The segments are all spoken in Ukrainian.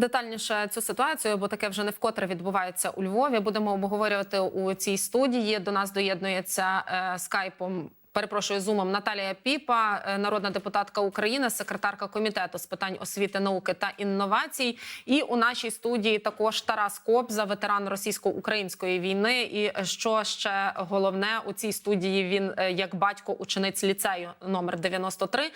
Детальніше цю ситуацію, бо таке вже не вкотре відбувається у Львові. Будемо обговорювати у цій студії. До нас доєднується е, скайпом. Перепрошую зумом Наталія Піпа, е, народна депутатка України, секретарка комітету з питань освіти, науки та інновацій. І у нашій студії також Тарас Кобза, ветеран російсько-української війни. І що ще головне у цій студії він е, як батько учениць ліцею номер 93.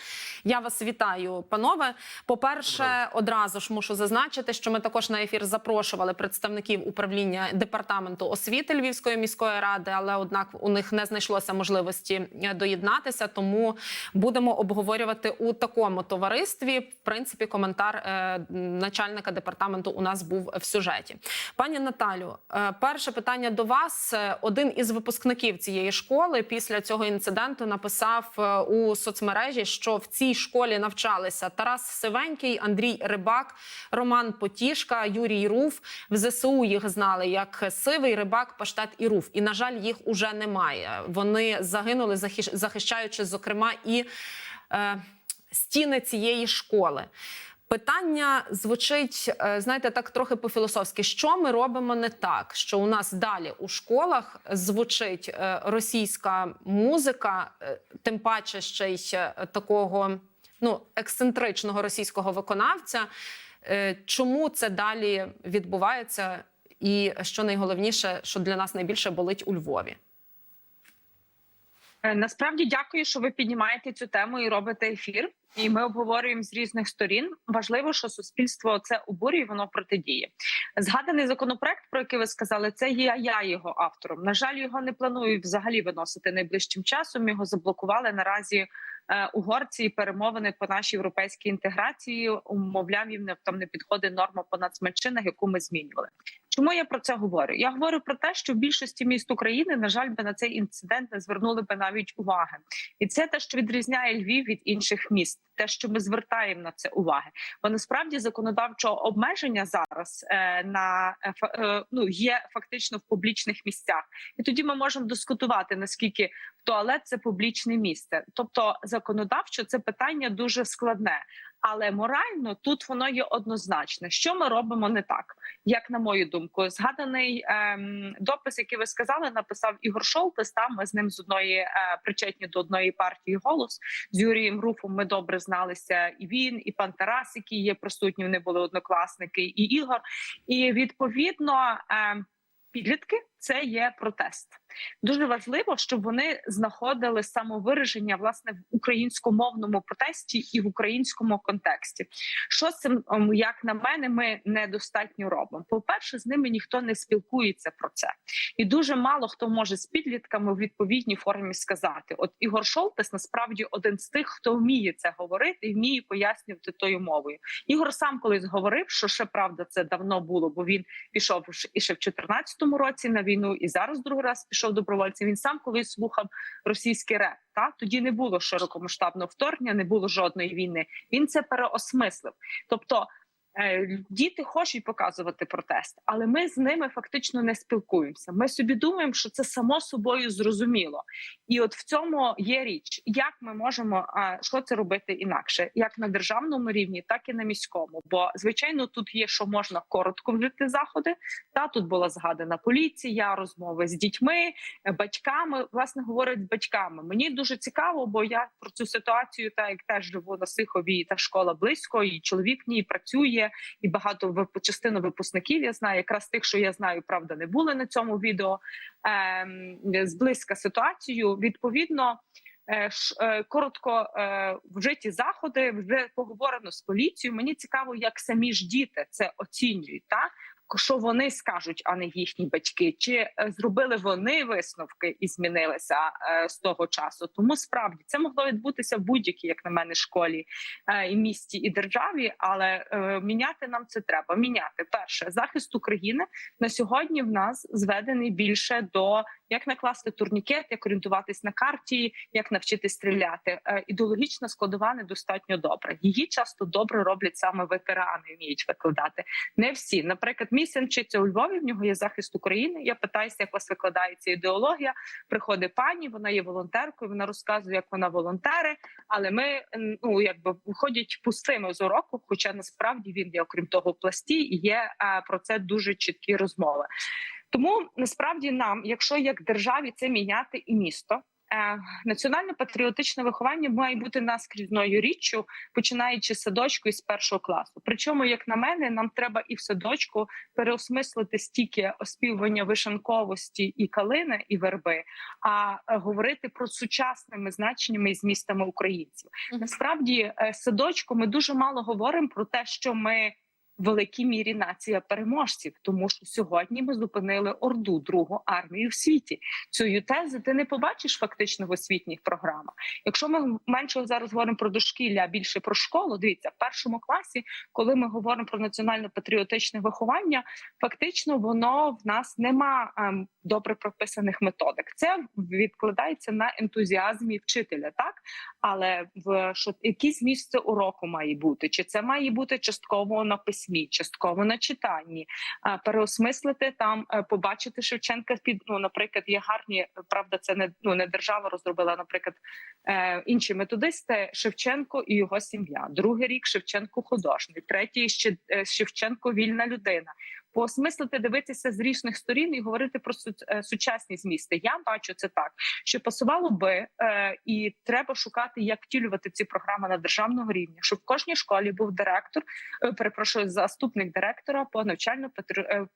Я вас вітаю, панове. По перше, одразу ж мушу зазначити, що ми також на ефір запрошували представників управління департаменту освіти Львівської міської ради, але однак у них не знайшлося можливості е, доєднатися. Тому будемо обговорювати у такому товаристві. В принципі, коментар е, начальника департаменту у нас був в сюжеті. Пані Наталю, е, перше питання до вас. Е, Один із випускників цієї школи після цього інциденту написав у соцмережі, що в цій школі навчалися Тарас Сивенький, Андрій Рибак, Роман Потішка, Юрій Руф. В ЗСУ їх знали як Сивий, Рибак, Паштет і Руф. І на жаль, їх уже немає. Вони загинули, захищ- захищаючи, зокрема, і е, стіни цієї школи. Питання звучить, е, знаєте, так трохи по-філософськи. Що ми робимо не так? Що у нас далі у школах звучить е, російська музика, е, тим паче ще й такого ну ексцентричного російського виконавця. Чому це далі відбувається? І що найголовніше, що для нас найбільше болить у Львові? Е, Насправді дякую, що ви піднімаєте цю тему і робите ефір. І ми обговорюємо з різних сторін. Важливо, що суспільство це обурює, воно протидіє. Згаданий законопроект, про який ви сказали, це є я його автором. На жаль, його не планують взагалі виносити найближчим часом. Його заблокували наразі угорці і перемовини по нашій європейській інтеграції. Умовляв їм не там не підходить норма по нацменшинах, яку ми змінювали. Чому я про це говорю? Я говорю про те, що в більшості міст України, на жаль, би на цей інцидент не звернули би навіть уваги, і це те, що відрізняє Львів від інших міст, те, що ми звертаємо на це уваги. Бо насправді законодавчого обмеження зараз е, на е, е, ну є фактично в публічних місцях, і тоді ми можемо дискутувати наскільки туалет це публічне місце. Тобто законодавчо це питання дуже складне. Але морально тут воно є однозначне. Що ми робимо не так, як на мою думку, згаданий ем, допис, який ви сказали, написав Ігор Шолтес. Там ми з ним з одної е, причетні до одної партії голос з Юрієм Руфом. Ми добре зналися. І він, і пан Тарас, які є присутні. Вони були однокласники, і Ігор. І відповідно. Е, Підлітки це є протест. Дуже важливо, щоб вони знаходили самовираження власне в українськомовному протесті і в українському контексті. Що цим, ем, як на мене, ми недостатньо робимо. По перше, з ними ніхто не спілкується про це, і дуже мало хто може з підлітками в відповідній формі сказати. От Ігор Шолтес насправді один з тих, хто вміє це говорити і вміє пояснювати тою мовою. Ігор сам колись говорив, що ще правда це давно було, бо він пішов і ще в 14-му році на війну, і зараз другий раз пішов добровольцем. Він сам колись слухав російський реп. Та тоді не було широкомасштабного вторгнення, не було жодної війни. Він це переосмислив. Тобто діти хочуть показувати протест, але ми з ними фактично не спілкуємося. Ми собі думаємо, що це само собою зрозуміло, і от в цьому є річ, як ми можемо а, що це робити інакше, як на державному рівні, так і на міському. Бо звичайно, тут є що можна коротко вжити заходи. Та тут була згадана поліція, розмови з дітьми, е, батьками. Власне говорять з батьками. Мені дуже цікаво, бо я про цю ситуацію, так як теж живу на Сихові, та школа близько, і чоловік в працює, і багато частину випускників я знаю. Якраз тих, що я знаю, правда, не були на цьому відео. Ем, зблизька ситуацію. Відповідно. е, е, Коротко е, вжиті заходи вже поговорено з поліцією. Мені цікаво, як самі ж діти це оцінюють, так що вони скажуть, а не їхні батьки, чи е, зробили вони висновки і змінилися е, з того часу. Тому справді це могло відбутися в будь-якій, як на мене, школі е, і місті і державі, але міняти нам це треба. Міняти перше захист України на сьогодні. В нас зведений більше до як накласти турнікет, як орієнтуватись на карті, як навчити стріляти. Ідеологічна складова недостатньо добра. Її часто добре роблять саме ветерани, вміють викладати. Не всі, наприклад, Мій син вчиться у Львові. В нього є захист України. Я питаюся, як у вас викладається ідеологія. Приходить пані, вона є волонтеркою. Вона розказує, як вона волонтери. Але ми ну якби виходять пустими з уроку. Хоча насправді він є, окрім того, в пласті і є е, про це дуже чіткі розмови. Тому насправді нам, якщо як державі це міняти і місто. Е, Національно-патріотичне виховання має бути наскрізною річчю, починаючи з садочку і з першого класу. Причому, як на мене, нам треба і в садочку переосмислити стільки оспівування вишанковості і калини і верби, а е, говорити про сучасними значеннями і змістами українців. Насправді, е, садочку ми дуже мало говоримо про те, що ми. Великій мірі нація переможців, тому що сьогодні ми зупинили орду другу армію в світі. Цю тези ти не побачиш фактично в освітніх програмах. Якщо ми менше зараз говоримо про дошкілля, а більше про школу, дивіться в першому класі, коли ми говоримо про національно-патріотичне виховання, фактично воно в нас нема ем, добре прописаних методик. Це відкладається на ентузіазмі вчителя, так але в що якийсь місце уроку має бути, чи це має бути частково на письмі, частково на читанні, переосмислити там, е, побачити Шевченка під ну, наприклад, є гарні правда, це не ну не держава розробила, наприклад, е, інші методисти Шевченко і його сім'я. Другий рік Шевченко художник, третій ще е, Шевченко вільна людина. Поосмислити, дивитися з різних сторін і говорити про е, сучасні змісти. Я бачу це так, що пасувало би е, і треба шукати, як втілювати ці програми на державному рівні, щоб в кожній школі був директор, е, перепрошую, заступник директора по навчально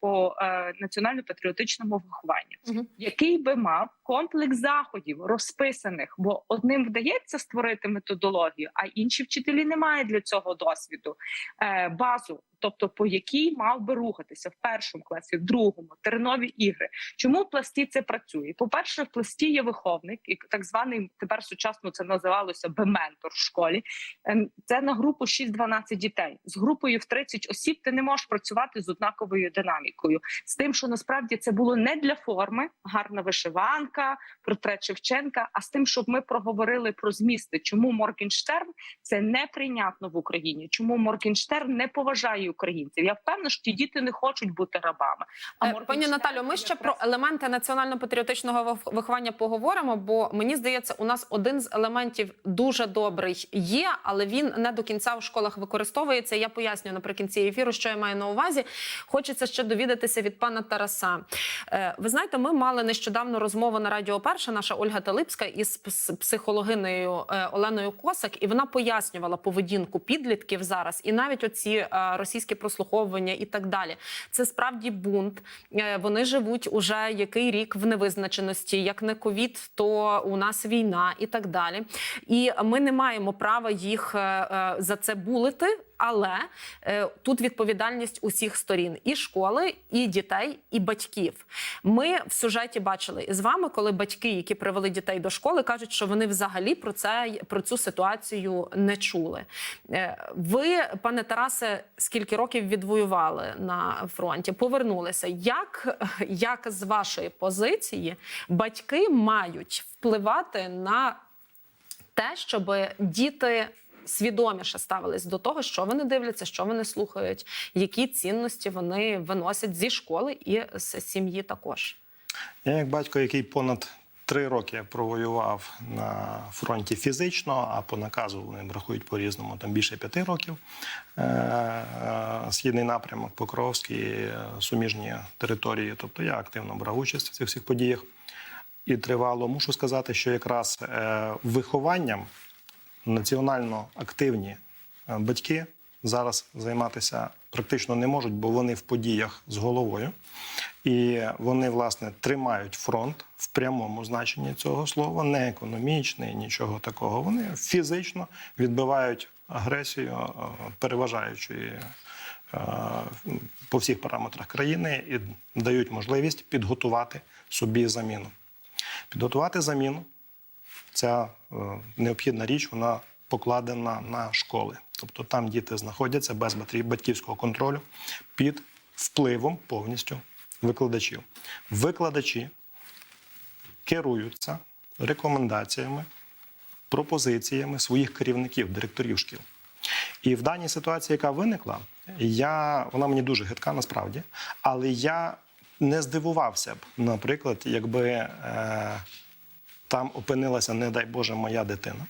по е, національно-патріотичному вихованню, Мгм. який би мав комплекс заходів розписаних, бо одним вдається створити методологію, а інші вчителі не мають для цього досвіду, е, базу. Тобто, по якій мав би рухатися в першому класі, в другому, тернові ігри. Чому в пласті це працює? По перше, в пласті є виховник, і так званий тепер сучасно це називалося би ментор в школі. Ем, Це на групу 6-12 дітей. З групою в 30 осіб ти не можеш працювати з однаковою динамікою. З тим, що насправді це було не для форми, гарна вишиванка, портрет Шевченка, а з тим, щоб ми проговорили про змісти, чому Моргенштерн це неприйнятно в Україні. Чому Моргенштерн не поважає українців? Я впевнена, що ті діти не хочуть бути рабами. А Е, Пані Наталю, ми ще про елементи національно-патріотичного вих- виховання поговоримо, бо мені здається, у нас один з елементів дуже добрий є, але він не до кінця в школах використовується. Я поясню наприкінці ефіру, що я маю на увазі. Хочеться ще довідатися від пана Тараса. Е, Ви знаєте, ми мали нещодавно розмову на радіо Перша, наша Ольга Талипська із пс- психологинею е, Оленою Косак, і вона пояснювала поведінку підлітків зараз, і навіть оці е, російські прослуховування і так далі. Це справді бунт. Е, Вони живуть уже який рік в невизначеності. Як не ковід, то у нас війна і так далі. І ми не маємо права їх е, е, за це булити. Але е, тут відповідальність усіх сторін: і школи, і дітей, і батьків. Ми в сюжеті бачили із вами, коли батьки, які привели дітей до школи, кажуть, що вони взагалі про це про цю ситуацію не чули. Е, ви, пане Тарасе, скільки років відвоювали на фронті? Повернулися. Як, як з вашої позиції батьки мають впливати на те, щоб діти свідоміше ставились до того, що вони дивляться, що вони слухають, які цінності вони виносять зі школи і з сім'ї також. Я як батько, який понад три роки провоював на фронті фізично, а по наказу вони рахують по-різному, там більше п'яти років. Е, е, Східний напрямок, Покровський, е, суміжні території. Тобто я активно брав участь в цих всіх подіях. І тривало, мушу сказати, що якраз вихованням національно активні е, батьки зараз займатися практично не можуть, бо вони в подіях з головою. І вони, власне, тримають фронт в прямому значенні цього слова, не економічний, нічого такого. Вони фізично відбивають агресію, е, переважаючи е, по всіх параметрах країни, і дають можливість підготувати собі заміну. Підготувати заміну ця е, необхідна річ, вона покладена на школи. Тобто там діти знаходяться без батьків- батьківського контролю під впливом повністю викладачів. Викладачі керуються рекомендаціями, пропозиціями своїх керівників, директорів шкіл. І в даній ситуації, яка виникла, Я, вона мені дуже гидка насправді, але я не здивувався б, наприклад, якби е, там опинилася, не дай Боже, моя дитина.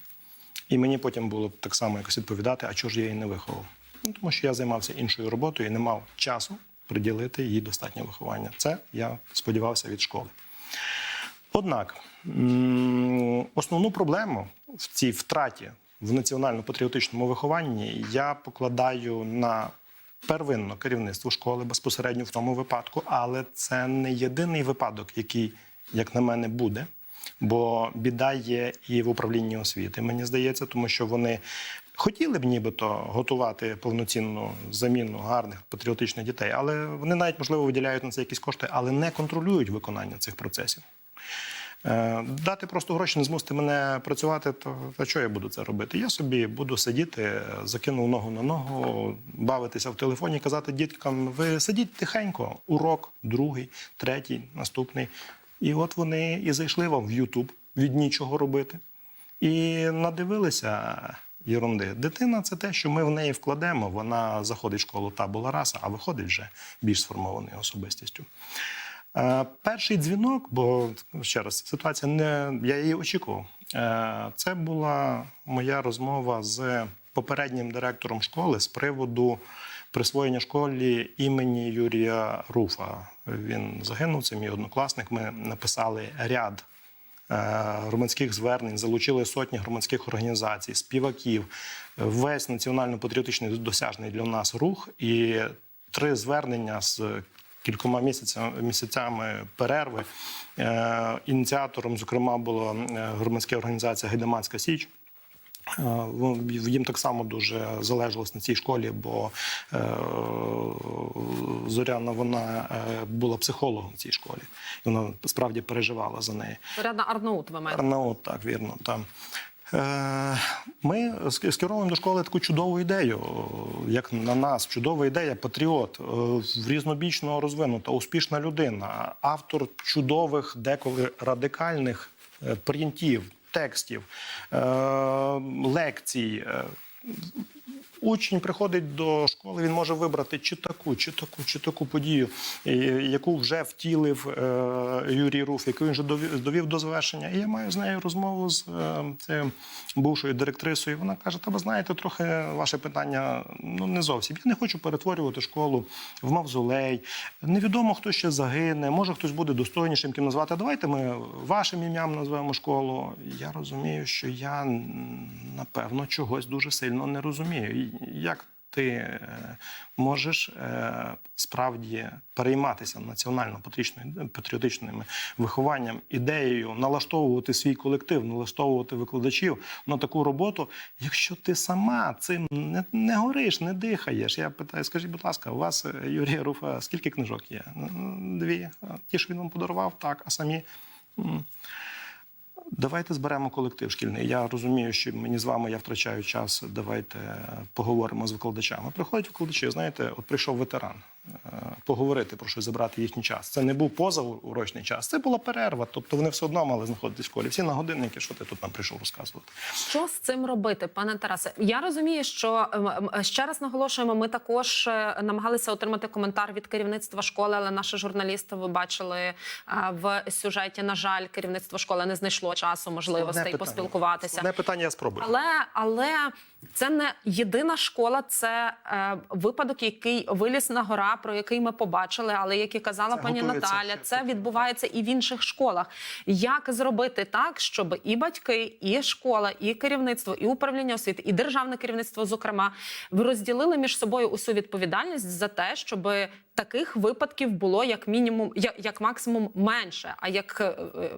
І мені потім було так само якось відповідати, а чого ж я її не виховав? Ну, тому що я займався іншою роботою і не мав часу приділити їй достатнє виховання. Це я сподівався від школи. Однак основну проблему в цій втраті в національно-патріотичному вихованні я покладаю на первинно керівництво школи безпосередньо в тому випадку, але це не єдиний випадок, який, як на мене, буде. Бо біда є і в управлінні освіти, мені здається, тому що вони хотіли б нібито готувати повноцінну заміну гарних патріотичних дітей, але вони навіть можливо виділяють на це якісь кошти, але не контролюють виконання цих процесів. Е, Дати просто гроші, не змусити мене працювати, то а що я буду це робити? Я собі буду сидіти, закинув ногу на ногу, бавитися в телефоні, казати діткам: ви сидіть тихенько, урок, другий, третій, наступний. І от вони і зайшли вам в Ютуб від нічого робити. І надивилися єрунди. Дитина це те, що ми в неї вкладемо. Вона заходить в школу та була раса, а виходить вже більш сформованою особистістю. Е, Перший дзвінок, бо ще раз ситуація не я її очікував. Е, Це була моя розмова з попереднім директором школи з приводу присвоєння школі імені Юрія Руфа. Він загинув. Це мій однокласник. Ми написали ряд е, громадських звернень, залучили сотні громадських організацій, співаків, весь національно-патріотичний досяжний для нас рух і три звернення з кількома місяцями, місяцями перерви. Е, Ініціатором, зокрема, була е, громадська організація Гайдамацька Січ. Е, Їм так само дуже залежалось на цій школі, бо е, Зоряна вона е, була психологом в цій школі. І вона справді переживала за неї. Рядна Арнаут, ви маєте. Арнаут, так, вірно. Там. Е, Ми ск- скеровуємо до школи таку чудову ідею, як на нас, чудова ідея, патріот, різнобічно розвинута, успішна людина, автор чудових, деколи радикальних принтів, текстів, е, лекцій. Учень приходить до школи, він може вибрати чи таку, чи таку, чи таку подію, яку вже втілив е, Юрій Руф, яку він вже довів, довів до завершення. І я маю з нею розмову з е, цим бувшою директрисою. Вона каже: Та ви знаєте, трохи ваше питання ну не зовсім. Я не хочу перетворювати школу в мавзолей. Невідомо, хто ще загине, може хтось буде достойнішим ким назвати. Давайте ми вашим ім'ям назвемо школу. Я розумію, що я напевно чогось дуже сильно не розумію. Як ти е, можеш е, справді перейматися національно-патріотичним вихованням, ідеєю налаштовувати свій колектив, налаштовувати викладачів на таку роботу, якщо ти сама цим не, не гориш, не дихаєш. Я питаю, скажіть, будь ласка, у вас е, Юрія Руфа скільки книжок є? «Ну, Дві. Ті, що він вам подарував, так, а самі. Давайте зберемо колектив шкільний. Я розумію, що мені з вами я втрачаю час. Давайте поговоримо з викладачами. Приходять викладачі, знаєте, от прийшов ветеран е, поговорити про що забрати їхній час. Це не був позаурочний час, це була перерва. Тобто вони все одно мали знаходитись в школі. Всі на годинники, що ти тут нам прийшов розказувати. Що з цим робити, пане Тарасе? Я розумію, що ем, ем, ще раз наголошуємо. Ми також е, намагалися отримати коментар від керівництва школи, але наші журналісти ви бачили е, в сюжеті. На жаль, керівництво школи не знайшло часу, можливостей поспілкуватися. Одне питання я спробую. Але але це не єдина школа, це е, випадок, який виліз на гора, про який ми побачили. Але як і казала Це пані Наталя, ще це відбувається і в інших школах. Як зробити так, щоб і батьки, і школа, і керівництво, і управління освіти, і державне керівництво, зокрема, розділили між собою усю відповідальність за те, щоб таких випадків було як мінімум, як, як максимум менше, а як е, е,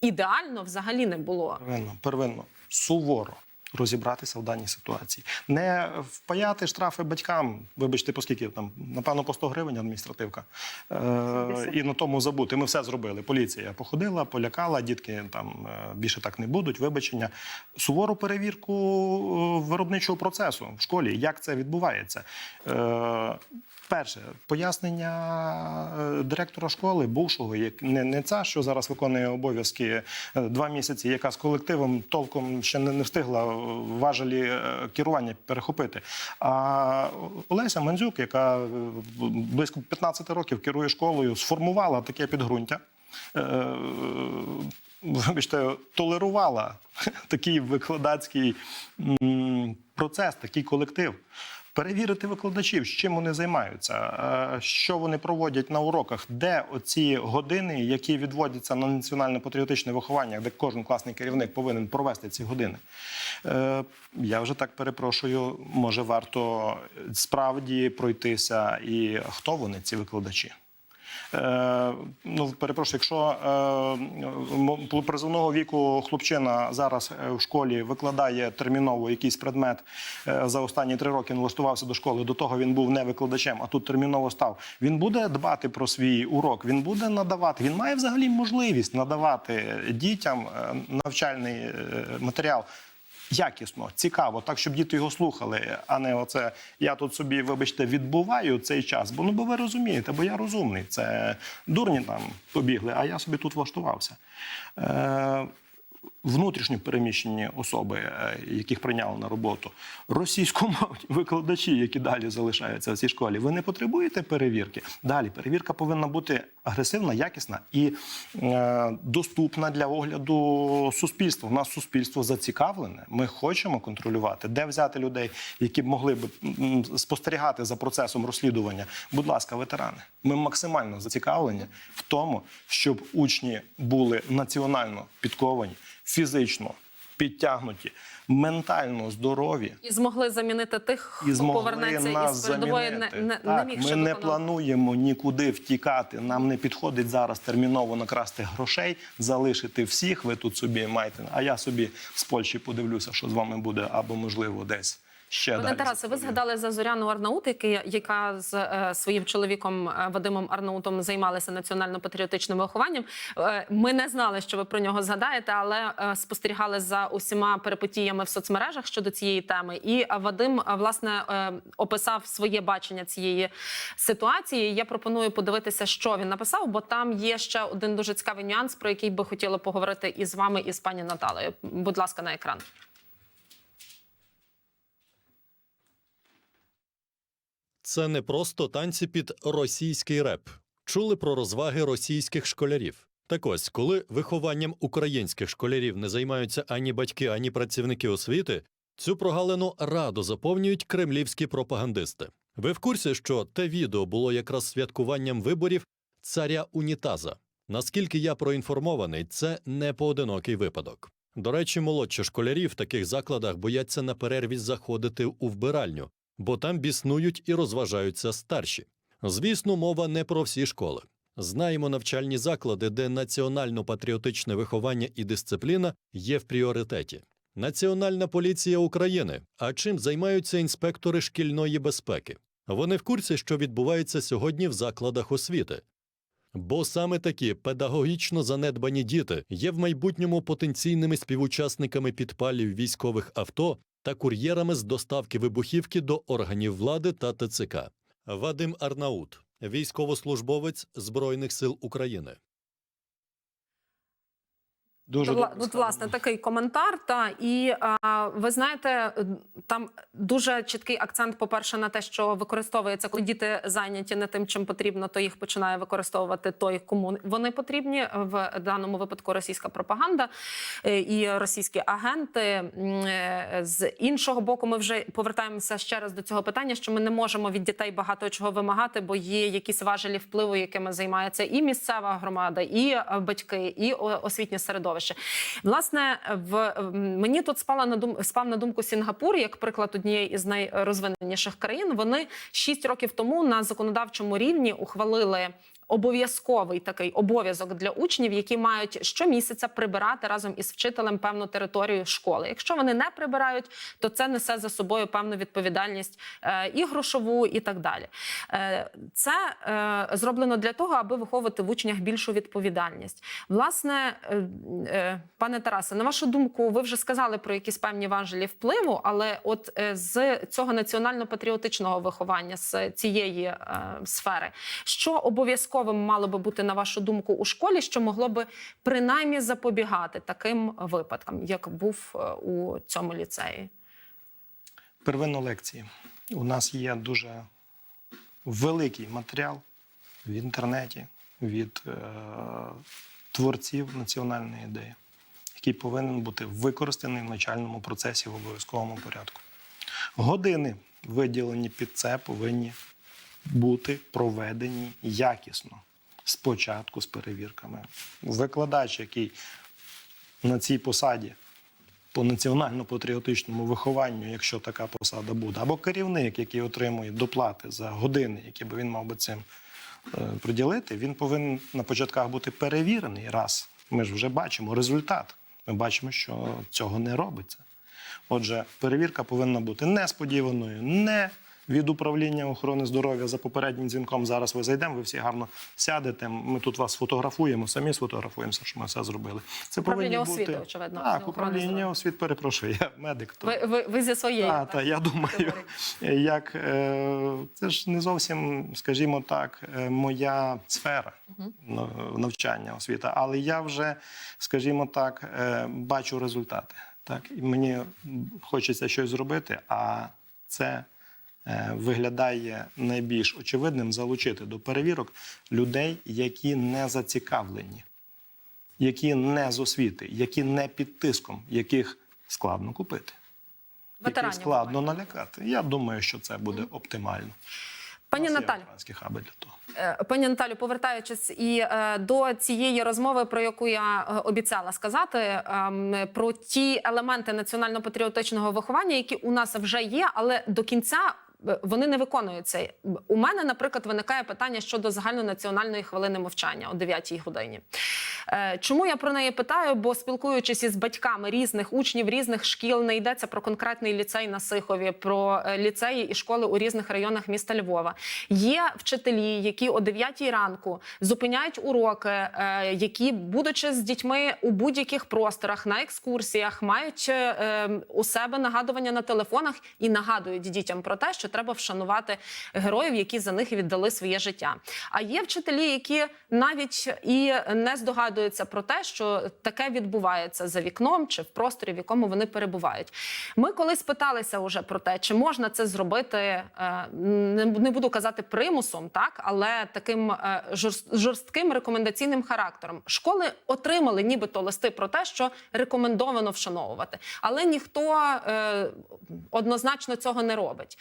ідеально взагалі не було. Первинно, первинно, суворо розібратися в даній ситуації. Не впаяти штрафи батькам, вибачте, по скільки там, напевно, по 100 гривень адміністративка. Е, і на тому забути. Ми все зробили. Поліція походила, полякала, дітки там е, більше так не будуть, вибачення. Сувору перевірку е, виробничого процесу в школі, як це відбувається. Е, Перше пояснення е, директора школи, бувшого, як не, не ця, що зараз виконує обов'язки е, два місяці, яка з колективом толком ще не, не встигла важелі е, керування перехопити. А Олеся Мандзюк, яка близько 15 років керує школою, сформувала таке підґрунтя. Вибачте, толерувала такий викладацький процес, такий колектив. Перевірити викладачів, чим вони займаються, е, що вони проводять на уроках, де оці години, які відводяться на національно-патріотичне виховання, де кожен класний керівник повинен провести ці години. Е, Я вже так перепрошую, може варто справді пройтися, і хто вони, ці викладачі. Е, ну, перепрошую, якщо е, призовного віку хлопчина зараз е, в школі викладає терміново якийсь предмет за останні три роки налаштувався до школи. До того він був не викладачем, а тут терміново став. Він буде дбати про свій урок, він буде надавати. Він має взагалі можливість надавати дітям навчальний матеріал. Якісно, цікаво, так щоб діти його слухали, а не оце я тут собі, вибачте, відбуваю цей час. Бо ну бо ви розумієте, бо я розумний. Це дурні там побігли, а я собі тут влаштувався. Е, внутрішньо переміщені особи, е, яких прийняли на роботу, російськомовні викладачі, які далі залишаються в цій школі. Ви не потребуєте перевірки. Далі перевірка повинна бути агресивна, якісна і е, доступна для огляду суспільства. У нас суспільство зацікавлене. Ми хочемо контролювати, де взяти людей, які б могли б спостерігати за процесом розслідування. Будь ласка, ветерани, ми максимально зацікавлені в тому, щоб учні були національно підковані, фізично підтягнуті, ментально здорові. І змогли замінити тих, І хто змогли повернеться нас із передової, не, не, не так, міг ми не плануємо нікуди втікати. Нам не підходить зараз терміново накрасти грошей, залишити всіх. Ви тут собі маєте. А я собі з Польщі подивлюся, що з вами буде, або можливо десь ще Пане далі. Тарасе, ви згадали за Зоряну Арнаут, який, яка з е, своїм чоловіком е, Вадимом Арнаутом займалася національно-патріотичним вихованням. Е, ми не знали, що ви про нього згадаєте, але е, спостерігали за усіма перипетіями в соцмережах щодо цієї теми. І е, Вадим е, власне е, описав своє бачення цієї ситуації. Я пропоную подивитися, що він написав, бо там є ще один дуже цікавий нюанс, про який би хотіла поговорити із вами і з пані Наталею. Будь ласка, на екран. Це не просто танці під російський реп. Чули про розваги російських школярів. Так ось, коли вихованням українських школярів не займаються ані батьки, ані працівники освіти, цю прогалину радо заповнюють кремлівські пропагандисти. Ви в курсі, що те відео було якраз святкуванням виборів царя унітаза. Наскільки я проінформований, це не поодинокий випадок. До речі, молодші школярі в таких закладах бояться на перерві заходити у вбиральню, бо там біснують і розважаються старші. Звісно, мова не про всі школи. Знаємо навчальні заклади, де національно-патріотичне виховання і дисципліна є в пріоритеті. Національна поліція України. А чим займаються інспектори шкільної безпеки? Вони в курсі, що відбувається сьогодні в закладах освіти. Бо саме такі педагогічно занедбані діти є в майбутньому потенційними співучасниками підпалів військових авто та кур'єрами з доставки вибухівки до органів влади та ТЦК. Вадим Арнаут, військовослужбовець Збройних сил України. Дуже Вла- добре От, власне, такий коментар. Та і а, ви знаєте, там дуже чіткий акцент, по-перше, на те, що використовується, коли діти зайняті не тим, чим потрібно, то їх починає використовувати той, кому вони потрібні. В даному випадку російська пропаганда е, і російські агенти. Е, З іншого боку, ми вже повертаємося ще раз до цього питання, що ми не можемо від дітей багато чого вимагати, бо є якісь важелі впливу, якими займається і місцева громада, і е, батьки, і освітнє середовище. Власне, в мені тут спала на дум спав на думку Сінгапур, як приклад однієї із найрозвиненіших країн. Вони шість років тому на законодавчому рівні ухвалили. Обов'язковий такий обов'язок для учнів, які мають щомісяця прибирати разом із вчителем певну територію школи. Якщо вони не прибирають, то це несе за собою певну відповідальність е, і грошову, і так далі. Е, це е, зроблено для того, аби виховувати в учнях більшу відповідальність. Власне, пане Тарасе, на вашу думку, ви вже сказали про якісь певні важелі впливу, але от з цього національно-патріотичного виховання, з цієї сфери, що обов'язковим мало би бути на вашу думку у школі, що могло би принаймні запобігати таким випадкам, як був е, у цьому ліцеї? Первинно лекції. У нас є дуже великий матеріал в інтернеті від е, творців національної ідеї, який повинен бути використаний в навчальному процесі в обов'язковому порядку. Години, виділені під це, повинні бути проведені якісно. Спочатку з перевірками. Викладач, який на цій посаді по національно-патріотичному вихованню, якщо така посада буде, або керівник, який отримує доплати за години, які би він мав би цим е, приділити, він повинен на початках бути перевірений раз. Ми ж вже бачимо результат. Ми бачимо, що цього не робиться. Отже, перевірка повинна бути несподіваною, не від управління охорони здоров'я за попереднім дзвінком. Зараз ви зайдемо, ви всі гарно сядете. Ми тут вас фотографуємо, самі сфотографуємося, що ми все зробили. Це Управління повинні освіти, очевидно, Так, управління освіти, перепрошую, я медик. То... Ви, ви, ви зі своєї Та, так, та, я думаю, як е, це ж не зовсім, скажімо так, е, моя сфера на- навчання освіта, але я вже, скажімо так, е, бачу результати. Так, і мені хочеться щось зробити, а це виглядає найбільш очевидним залучити до перевірок людей, які не зацікавлені, які не з освіти, які не під тиском, яких складно купити яких Ветеранів складно буває. налякати. Я думаю, що це буде оптимально. Пані ветеранські хаби для того. Е, Пані Наталю, повертаючись і е, до цієї розмови, про яку я е, обіцяла сказати, ем, про ті елементи національно-патріотичного виховання, які у нас вже є, але до кінця. Е, Вони не виконуються. У мене, наприклад, виникає питання щодо загальнонаціональної хвилини мовчання о 9-й годині. Е, Чому я про неї питаю? Бо спілкуючись із батьками різних учнів, різних шкіл, не йдеться про конкретний ліцей на Сихові, про е, ліцеї і школи у різних районах міста Львова. Є вчителі, які о 9-й ранку зупиняють уроки, які, будучи з дітьми у будь-яких просторах на екскурсіях, мають е, е, у себе нагадування на телефонах і нагадують дітям про те, що треба вшанувати героїв, які за них віддали своє життя. А є вчителі, які навіть і не здогадуються про те, що таке відбувається за вікном чи в просторі, в якому вони перебувають. Ми колись питалися уже про те, чи можна це зробити, е, не, не буду казати примусом, так але таким е, жорстким рекомендаційним характером. Школи отримали нібито листи про те, що рекомендовано вшановувати, але ніхто е, однозначно цього не робить.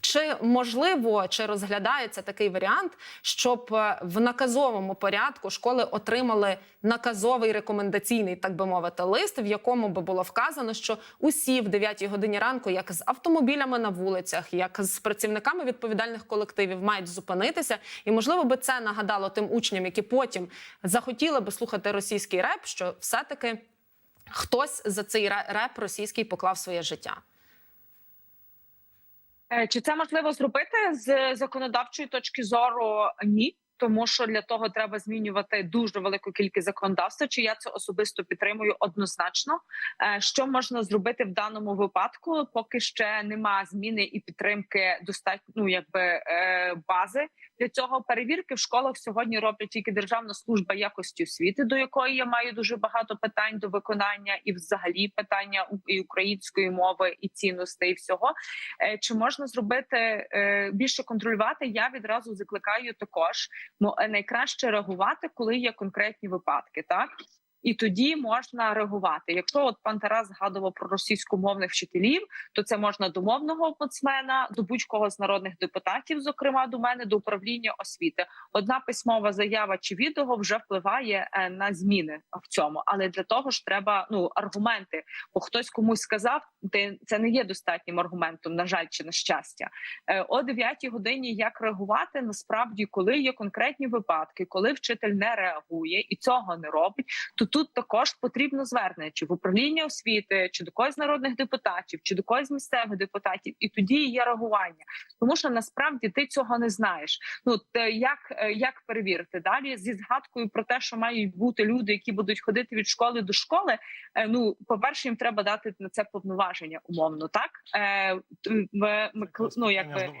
Чи можливо, чи розглядається такий варіант, щоб е, в наказовому порядку школи отримали наказовий рекомендаційний, так би мовити, лист, в якому би було вказано, що усі в 9 годині ранку, як з автомобілями на вулицях, як з працівниками відповідальних колективів, мають зупинитися, і можливо би це нагадало тим учням, які потім захотіли би слухати російський реп, що все-таки хтось за цей реп російський поклав своє життя. Е, Чи це можливо зробити з законодавчої точки зору? Ні. Тому що для того треба змінювати дуже велику кількість законодавства. Чи я це особисто підтримую однозначно? Е, Що можна зробити в даному випадку? Поки ще нема зміни і підтримки достатньо ну, якби е, бази для цього. Перевірки в школах сьогодні роблять тільки Державна служба якості освіти, до якої я маю дуже багато питань до виконання, і взагалі питання і української мови, і цінностей, і всього. Е, Чи можна зробити е, більше контролювати? Я відразу закликаю також мо- е, найкраще реагувати, коли є конкретні випадки, так. І тоді можна реагувати. Якщо от пан Тарас згадував про російськомовних вчителів, то це можна до мовного омбудсмена, до будь-кого з народних депутатів, зокрема до мене, до управління освіти. Одна письмова заява чи відео вже впливає е, на зміни в цьому. Але для того ж треба ну аргументи. Бо хтось комусь сказав, це не є достатнім аргументом, на жаль, чи на щастя. Е, О 9 годині як реагувати насправді, коли є конкретні випадки, коли вчитель не реагує і цього не робить, то тут також потрібно звернення чи в управління освіти, чи до когось з народних депутатів, чи до когось з місцевих депутатів, і тоді є реагування. Тому що насправді ти цього не знаєш. Ну те, як, е, як перевірити далі зі згадкою про те, що мають бути люди, які будуть ходити від школи до школи. Е, Ну, по перше, їм треба дати на це повноваження умовно, так е, ми, ми, ну, якби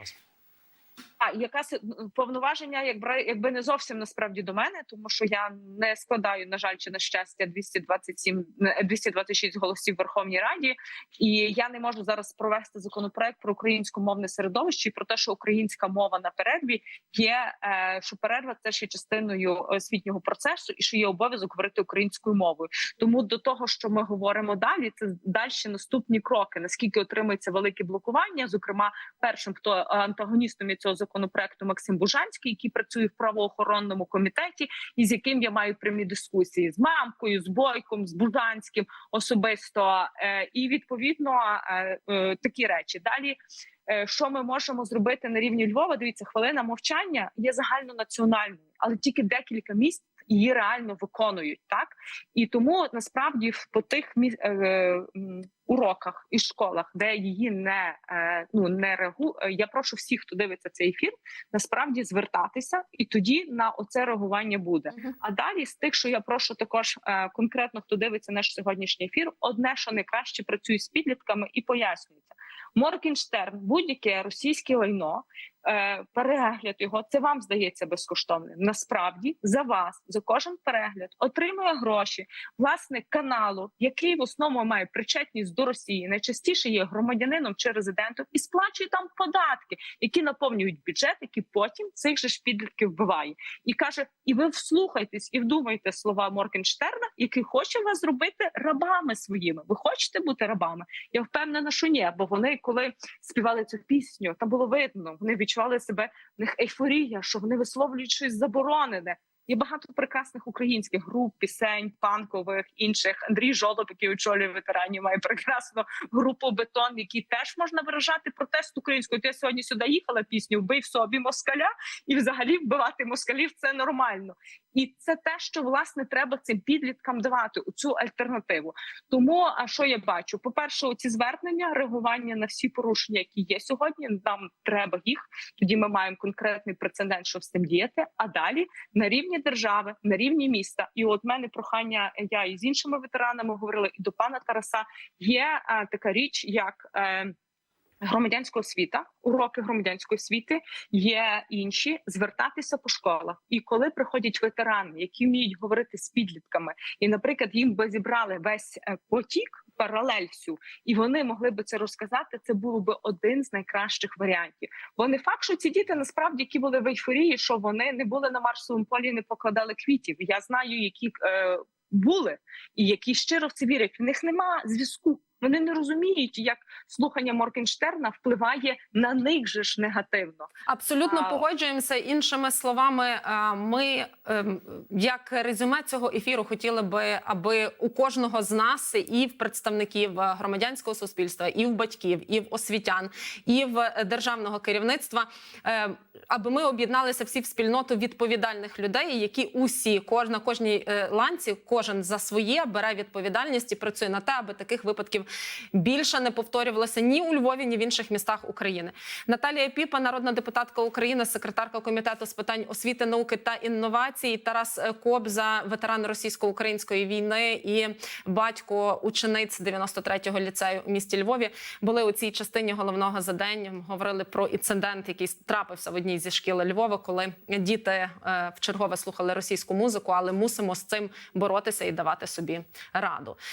до вас. а якраз ну, повноваження, якби якби не зовсім насправді до мене, тому що я не складаю, на жаль, чи на щастя, 227, не, 226 голосів в Верховній Раді, і я не можу зараз провести законопроект про українськомовне середовище і про те, що українська мова на перерві є, е, що перерва це ще частиною освітнього процесу, і що є обов'язок говорити українською мовою. Тому до того, що ми говоримо далі, це далі наступні кроки. Наскільки отримується велике блокування, зокрема першим, хто е, антагоністом є цього законопроекту Максим Бужанський, який працює в правоохоронному комітеті, і з яким я маю прямі дискусії з мамкою, з бойком, з Бужанським особисто. Е, І відповідно е, е, такі речі далі. Що ми можемо зробити на рівні Львова? Дивіться, хвилина мовчання є загальнонаціональною, але тільки декілька місць її реально виконують так. І тому насправді по тих міс... уроках і школах, де її не е, ну не регу... е, я прошу всіх, хто дивиться цей ефір, насправді звертатися, і тоді на оце реагування буде. Мгм. А далі з тих, що я прошу також е, конкретно, хто дивиться наш сьогоднішній ефір, одне, що найкраще працює з підлітками і пояснюється. Моркенштерн, будь-яке російське лайно, перегляд його це вам здається безкоштовним. Насправді за вас за кожен перегляд отримує гроші власник каналу, який в основному має причетність до Росії, найчастіше є громадянином чи резидентом, і сплачує там податки, які наповнюють бюджет, які потім цих же ж підлітків вбиває. І каже: і ви вслухайтесь і вдумайте слова Моркенштерна, який хоче вас зробити рабами своїми. Ви хочете бути рабами? Я впевнена, що ні, бо вони, коли співали цю пісню, там було видно, вони відчували себе в них ейфорія, що вони висловлюють щось заборонене. Є багато прекрасних українських груп, пісень, панкових інших. Андрій Жолоб, який очолює ветеранів, має прекрасну групу бетон, які теж можна виражати протест українською. Ти сьогодні сюди їхала пісню Вбив собі москаля, і взагалі вбивати москалів це нормально. І це те, що власне треба цим підліткам давати у цю альтернативу. Тому а що я бачу? По перше, ці звернення, реагування на всі порушення, які є сьогодні. Нам треба їх. Тоді ми маємо конкретний прецедент, що з цим діяти. А далі на рівні держави, на рівні міста. І от мене прохання. Я і з іншими ветеранами говорила, і до пана Тараса є а, така річ, як. Е, Громадянська освіта, уроки громадянської освіти є інші звертатися по школах. І коли приходять ветерани, які вміють говорити з підлітками, і, наприклад, їм би зібрали весь е, потік, паралель всю, і вони могли би це розказати. Це було би один з найкращих варіантів. Бо не факт, що ці діти насправді які були в ейфорії, що вони не були на марсовому полі, не покладали квітів. Я знаю, які е, були і які щиро в це вірять. В них нема зв'язку. Вони не розуміють, як слухання Моркенштерна впливає на них же ж негативно. Абсолютно А- погоджуємося. Іншими словами, е, ми ем, як резюме цього ефіру хотіли би, аби у кожного з нас і в представників е, громадянського суспільства, і в батьків, і в освітян, і в е, державного керівництва, е, аби ми об'єдналися всі в спільноту відповідальних людей, які усі кож на кожній е, ланці, кожен за своє бере відповідальність і працює на те, аби таких випадків більше не повторювалося ні у Львові, ні в інших містах України. Наталія Піпа, народна депутатка України, секретарка комітету з питань освіти, науки та інновацій. Тарас е, Кобза, ветеран російсько-української війни і батько учениць 93-го ліцею у місті Львові були у цій частині головного за день. Говорили про інцидент, який трапився в одній зі шкіл Львова, коли діти е, в чергове слухали російську музику, але мусимо з цим боротися і давати собі раду.